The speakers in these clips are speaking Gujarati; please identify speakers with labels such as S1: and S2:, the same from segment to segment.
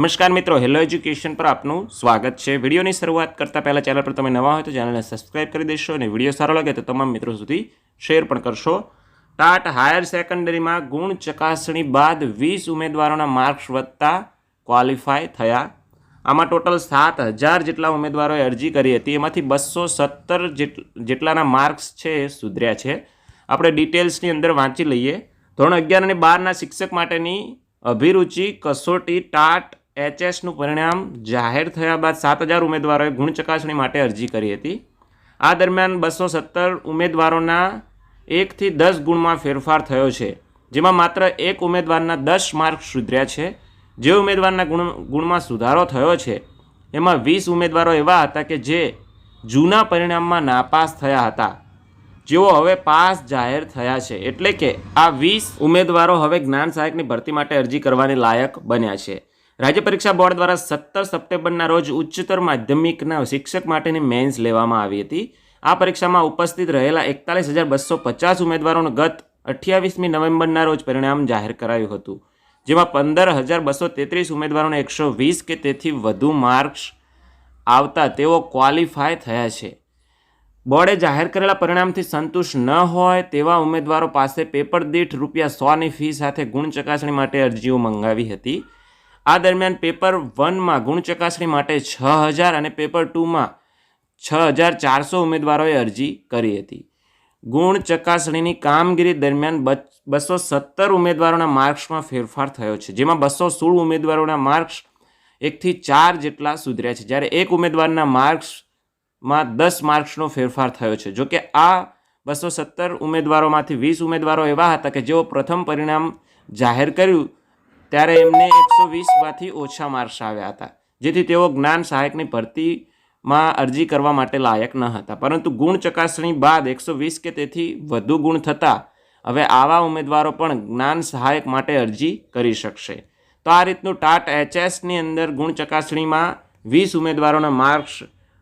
S1: નમસ્કાર મિત્રો હેલો એજ્યુકેશન પર આપનું સ્વાગત છે. વિડીયોની શરૂઆત કરતાં પહેલાં ચેનલ પર તમે નવા હોય તો ચેનલને સબસ્ક્રાઇબ કરી દેશો અને વીડિયો સારો લાગે તો તમામ મિત્રો સુધી શેર પણ કરશો. ટાટ હાયર સેકન્ડરીમાં ગુણ ચકાસણી બાદ વીસ ઉમેદવારોના માર્ક્સ વધતા ક્વોલિફાય થયા. આમાં ટોટલ સાત હજાર જેટલા ઉમેદવારોએ અરજી કરી હતી. એમાંથી બસો સત્તર જેટલાના માર્ક્સ છે એ સુધર્યા છે. આપણે ડિટેલ્સની અંદર વાંચી લઈએ. ધોરણ અગિયાર અને બારના શિક્ષક માટેની અભિરુચિ, કસોટી, ટાટ એચએસનું પરિણામ જાહેર થયા બાદ સાત હજાર ઉમેદવારોએ ગુણ ચકાસણી માટે અરજી કરી હતી. આ દરમિયાન બસો સત્તર ઉમેદવારોના એકથી દસ ગુણમાં ફેરફાર થયો છે, જેમાં માત્ર એક ઉમેદવારના દસ માર્ક સુધર્યા છે. જે ઉમેદવારના ગુણ, ગુણમાં સુધારો થયો છે, એમાં વીસ ઉમેદવારો એવા હતા કે જે જૂના પરિણામમાં નાપાસ થયા હતા. જેઓ હવે પાસ જાહેર થયા છે, એટલે કે આ વીસ ઉમેદવારો હવે જ્ઞાન સહાયકની ભરતી માટે અરજી કરવાની લાયક બન્યા છે. રાજ્ય પરીક્ષા બોર્ડ દ્વારા સત્તર સપ્ટેમ્બરના રોજ ઉચ્ચતર માધ્યમિકના શિક્ષક માટેની મેન્સ લેવામાં આવી હતી. આ પરીક્ષામાં ઉપસ્થિત રહેલા એકતાલીસ હજાર બસો પચાસ ઉમેદવારોનું ગત અઠ્યાવીસમી નવેમ્બરના રોજ પરિણામ જાહેર કરાયું હતું. જેમાં પંદર હજાર બસો તેત્રીસ ઉમેદવારોને એકસો વીસ કે તેથી વધુ માર્ક્સ આવતા તેઓ ક્વોલિફાય થયા છે. બોર્ડે જાહેર કરેલા પરિણામથી સંતુષ્ટ ન હોય તેવા ઉમેદવારો પાસે પેપર દીઠ રૂપિયા સોની ફી સાથે ગુણ ચકાસણી માટે અરજીઓ મંગાવી હતી. આ દરમિયાન પેપર વનમાં ગુણ ચકાસણી માટે છ હજાર અને પેપર ટુમાં છ હજાર ચારસો ઉમેદવારોએ અરજી કરી હતી. ગુણ ચકાસણીની કામગીરી દરમિયાન બસો સત્તર ઉમેદવારોના માર્ક્સમાં ફેરફાર થયો છે, જેમાં બસો સોળ ઉમેદવારોના માર્ક્સ એકથી ચાર જેટલા સુધર્યા છે, જ્યારે એક ઉમેદવારના માર્ક્સમાં દસ માર્ક્સનો ફેરફાર થયો છે. જોકે આ બસો સત્તર ઉમેદવારોમાંથી વીસ ઉમેદવારો એવા હતા કે જેઓ પ્રથમ પરિણામ જાહેર કર્યું ત્યારે એમને એકસો વીસમાંથી ઓછા માર્ક્સ આવ્યા હતા, જેથી તેઓ જ્ઞાન સહાયકની ભરતીમાં અરજી કરવા માટે લાયક ન હતા. પરંતુ ગુણ ચકાસણી બાદ એકસો વીસ કે તેથી વધુ ગુણ થતાં, હવે આવા ઉમેદવારો પણ જ્ઞાન સહાયક માટે અરજી કરી શકશે. તો આ રીતનું ટાટ એચએસની અંદર ગુણ ચકાસણીમાં વીસ ઉમેદવારોના માર્ક્સ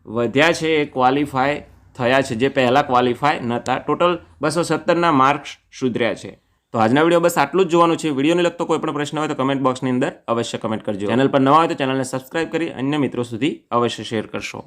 S1: વધ્યા છે, એ ક્વોલિફાય થયા છે, જે પહેલાં ક્વોલિફાય નહોતા ટોટલ બસો સત્તરના માર્ક્સ સુધર્યા છે. તો આજના વીડિયો બસ આટલું જ જોવાનું છે. વિડીયોને લગતો કોઈ પણ પ્રશ્ન હોય તો કમેન્ટ બોક્સની અંદર અવશ્ય કમેન્ટ કરજો. ચેનલ પર નવા હોય તો ચેનલને સબસ્ક્રાઇબ કરી અન્ય મિત્રો સુધી અવશ્ય શેર કરશો.